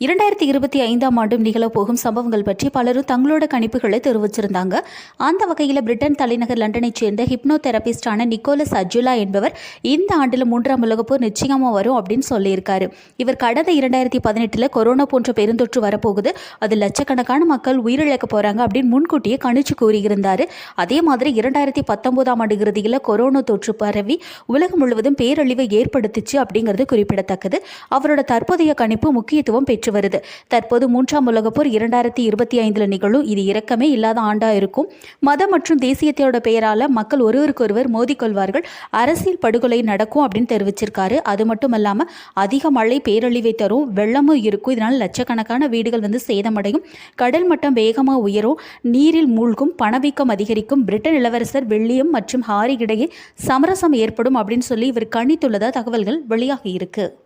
இரண்டாயிரத்தி இருபத்தி ஐந்தாம் ஆண்டும் நிகழப்போகும் சம்பவங்கள் பற்றி பலரும் தங்களோட கணிப்புகளை தெரிவிச்சிருந்தாங்க. அந்த வகையில் பிரிட்டன் தலைநகர் லண்டனைச் சேர்ந்த ஹிப்னோ தெரபிஸ்டான நிக்கோலஸ் அஜுலா என்பவர் இந்த ஆண்டில் மூன்றாம் உலகப்போர் நிச்சயமாக வரும் அப்படின்னு சொல்லியிருக்காரு. இவர் கடந்த இரண்டாயிரத்தி பதினெட்டில் கொரோனா போன்ற பெருந்தொற்று வரப்போகுது. அது லட்சக்கணக்கான மக்கள் உயிரிழக்க போகிறாங்க அப்படின்னு முன்கூட்டியே கணிச்சு கூறியிருந்தார். அதே மாதிரி இரண்டாயிரத்தி பத்தொன்பதாம் ஆண்டு இறுதியில் கொரோனா தொற்று பரவி உலகம் முழுவதும் பேரழிவை ஏற்படுத்திச்சு அப்படிங்கிறது குறிப்பிடத்தக்கது. அவரோட தற்போதைய கணிப்பு முக்கியத்துவம் பெற்று வருது. தற்போது மூன்றாம் உலகப்போர் இரண்டாயிரத்தி இருபத்தி ஐந்தில் நிகழும். இது இரக்கமே இல்லாத ஆண்டா இருக்கும். மதம் மற்றும் தேசியத்தோட பெயரால் மக்கள் ஒருவருக்கொருவர் மோதிக்கொள்வார்கள் அரசியல் படுகொலை நடக்கும் அப்படின்னு தெரிவிச்சிருக்காரு. அது மட்டும் இல்லாமல் அதிக மழை பேரழிவை தரும் வெள்ளமும் இருக்கும். இதனால் லட்சக்கணக்கான வீடுகள் வந்து சேதமடையும். கடல் மட்டம் வேகமாக உயரும். நீரில் மூழ்கும் பணவீக்கம் அதிகரிக்கும். பிரிட்டன் இளவரசர் வெள்ளியம் மற்றும் ஹாரி இடையே சமரசம் ஏற்படும் அப்படின்னு சொல்லி இவர் கணித்துள்ளதா தகவல்கள் வெளியாகி இருக்கு.